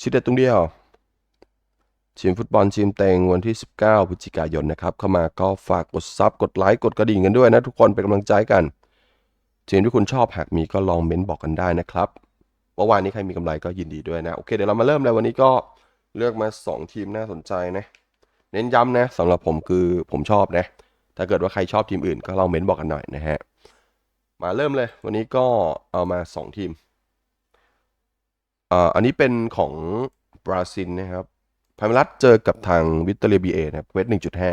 ชิดเด็ดตรงเดียวทีมฟุตบอลทีมเต็งวันที่ 19พฤศจิกายนนะครับ เข้ามาก็ฝากกดซับกดไลค์กดกระดิ่งกันด้วยนะทุกคนเป็นกำลังใจกันทีมที่คุณชอบหากมีก็ลองเม้นบอกกันได้นะครับเมื่อวานนี้ใครมีกำไรก็ยินดีด้วยนะ โอเคเดี๋ยวเรามาเริ่มเลยวันนี้ก็เลือกมา 2 ทีมน่าสนใจนะ เน้นย้ำนะสำหรับผมคือผมชอบนะ ถ้าเกิดว่าใครชอบทีมอื่นก็ลองเม้นบอกกันหน่อยนะฮะมาเริ่มเลย วันนี้ก็เอามา 2 ทีม อันนี้เป็นของบราซิลนะครับพาเมรัสเจอกับทางวิตเตอร์เบีเอนะครับเวทหนึ่งจุดห้า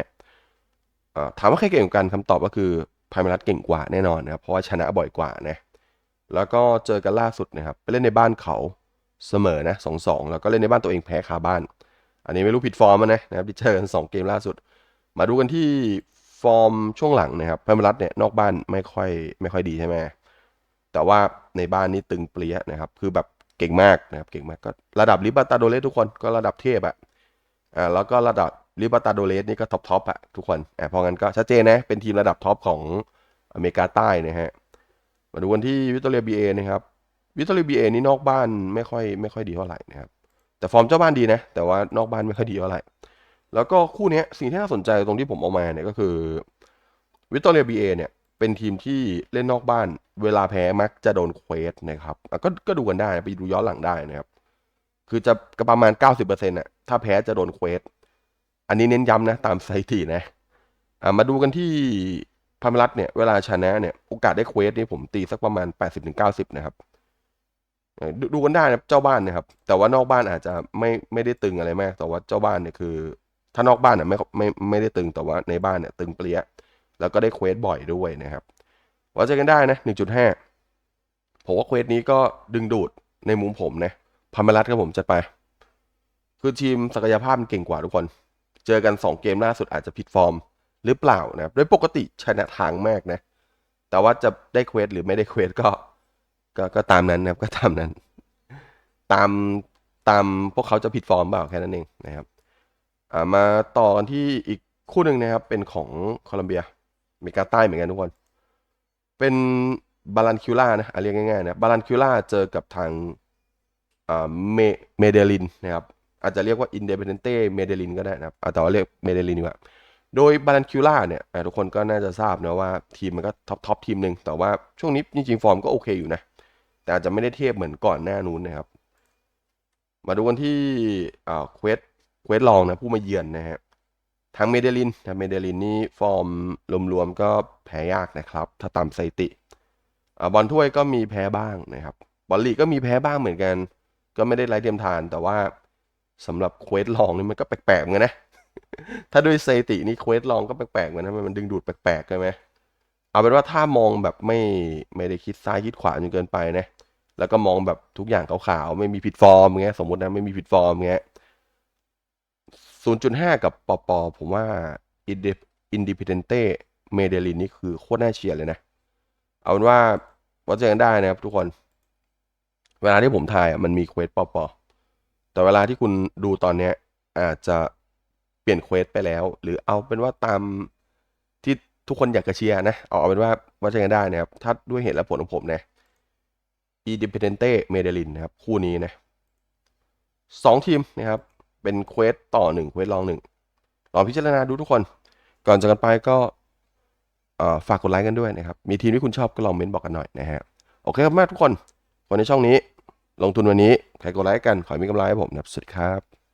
ถามว่าใครเก่งกว่ากันคำตอบก็คือพาเมรัสเก่งกว่าแน่นอนนะครับ เพราะว่าชนะบ่อยกว่านะแล้วก็เจอกันล่าสุดนะครับไปเล่นในบ้านเขาเสมอนะสองสองแล้วก็เล่นในบ้านตัวเองแพ้คาบ้าน อันนี้ไม่รู้ผิดฟอร์มมั้ยนะนะครับที่เจอกันสองเกมล่าสุด มาดูกันที่ฟอร์มช่วงหลังนะครับพาเมรัสเนี่ยนอกบ้านไม่ค่อยไม่ค่อยดีใช่ไหมแต่ว่าในบ้านนี่ตึงเปรี้ยนะครับคือแบบ เก่งมากนะครับเก่งมากก็ระดับลิบาตาโดเลสทุกคนก็ระดับเทพอะอ่าแล้วก็ระดับลิบาตาโดเลสนี่ก็ท็อปท็อปอะทุกคนอ่าเพราะงั้นก็ชัดเจนนะเป็นทีมระดับท็อปของอเมริกาใต้นะฮะมาดูกันที่วิตเตอร์เรียบีเอนะครับวิตเตอร์เรียบีเอนี่นอกบ้านไม่ค่อยไม่ค่อยดีเท่าไหร่นะครับแต่ฟอร์มเจ้าบ้านดีนะ แต่ว่านอกบ้านไม่ค่อยดีเท่าไหร่แล้วก็คู่นี้สิ่งที่น่าสนใจตรงที่ผมเอามาเนี่ยก็คือวิตเตอร์เรียบีเอเนี่ย เป็นทีมที่เล่นนอกบ้าน เวลาแพ้มักจะโดนเควสนะครับก็ก็ดูกันได้ไปดูย้อนหลังได้นะครับ คือจะกประมาณ 90%น่ะถ้าแพ้จะโดนเควสอันนี้เน้นย้ำนะตามสถิตินะอะมาดูกันที่พามรัตเนี่ยเวลาชนะเนี่ยโอกาสได้เควสนี่ผมตีสักประมาณ 80-90 นะครับดดูกันได้นะเจ้าบ้านนะครับ แต่ว่านอกบ้านอาจจะไม่ไม่ได้ตึงอะไรมาก แต่ว่าเจ้าบ้านเนี่ยคือ ถ้านอกบ้านเนี่ยไม่ไม่ไม่ได้ตึงแต่ว่าในบ้านเนี่ยตึงเปรี้ย แล้วก็ได้เควสบ่อยด้วยนะครับไว่าเจอกันได้นะ 1.5 ผมว่าเควสนี้ก็ดึงดูดในมุมผมนะพาเมรัตครับผมจัดไป คือทีมศักยภาพมันเก่งกว่าทุกคน เจอกัน 2 เกมล่าสุดอาจจะผิดฟอร์ม หรือเปล่านะครับโดยปกติชนะทางมากนะ แต่ว่าจะได้เควสหรือไม่ได้เควสก็ก็ก็ตามนั้นนะครับก็ตามนั้น ตามตามพวกเขาจะผิดฟอร์มเปล่าแค่นั้นเองนะครับามาต่อกันที่อีกคู่หนึ่งนะครับเป็นของโคลัมเบีย เมกาใต้เหมือนกันทุกคน เป็นบาลันคิวล่านะเรียกง่ายๆนะบาลันคิวล่าเจอกับทางเมเมเดลินนะครับ อาจจะเรียกว่าอินเด e เ e นเต้เมเดลินก็ได้นะครับแต่ว่าเรียกเมเดลินดีกว่าโดยบาลันคิวล่าเนี่ยทุกคนก็น่าจะทราบนะว่าทีมมันก็ท็อปท็อปทีมหนึ่งแต่ว่าช่วงนี้จริงๆฟอร์มก็โอเคอยู่นะ แต่อาจจะไม่ได้เทียบเหมือนก่อนหน้านู้นนะครับ มาดูกันที่เควสเควสลองนะผู้มาเยือนนะฮะ ทางเมเดลินทางเมเดลินนี่ฟอร์มรวมๆก็แพ้ยากนะครับ ถ้าตามสถิติอบอลถ้วยก็มีแพ้บ้างนะครับบอลลีกก็มีแพ้บ้างเหมือนกัน ก็ไม่ได้ไร้เทียมทาน แต่ว่าสำหรับเควสลองนี่มันก็แปลกๆเหมือนกันนะ ถ้าด้วยสถิตินี่เควสลองก็แปลกๆเหมือนกันนะมันดึงดูดแปลกๆใช่ไหมเอาเป็นว่าถ้ามองแบบไม่ไม่ได้คิดซ้ายคิดขวาจนเกินไปนะแล้วก็มองแบบทุกอย่างขาวๆไม่มีผิดฟอร์มเงี้ยสมมตินะไม่มีผิดฟอร์มเงี้ย 0.5 กับปอปอผมว่า Independente Medellin นี่คือโคตรน่าเชียร์เลยนะ เอาเป็นว่าวัดเจอกันได้นะครับทุกคน เวลาที่ผมถ่ายอะมันมีเควสปอปอแต่เวลาที่คุณดูตอนเนี้ยอาจจะเปลี่ยนเควสไปแล้ว หรือเอาเป็นว่าตามที่ทุกคนอยากจะเชียร์นะ เอาเป็นว่าวัดเจอกันได้นะครับ ถ้าด้วยเหตุและผลของผมนะ Independente Medellin นะครับ คู่นี้นะสองทีมนะครับ เป็นเควสต่อหนึ่งเควสลองหนึ่งลองพิจารณาดูทุกคน ก่อนจากกันไปก็ฝากกดไลค์กันด้วยนะครับ มีทีมที่คุณชอบก็ลองเม้นบอกกันหน่อยนะฮะ โอเคครับมากทุกคนคนในช่องนี้ ลงทุนวันนี้ ใครกดไลค์กัน ขอให้มีกำไรให้ผมนะครับ สุดครับ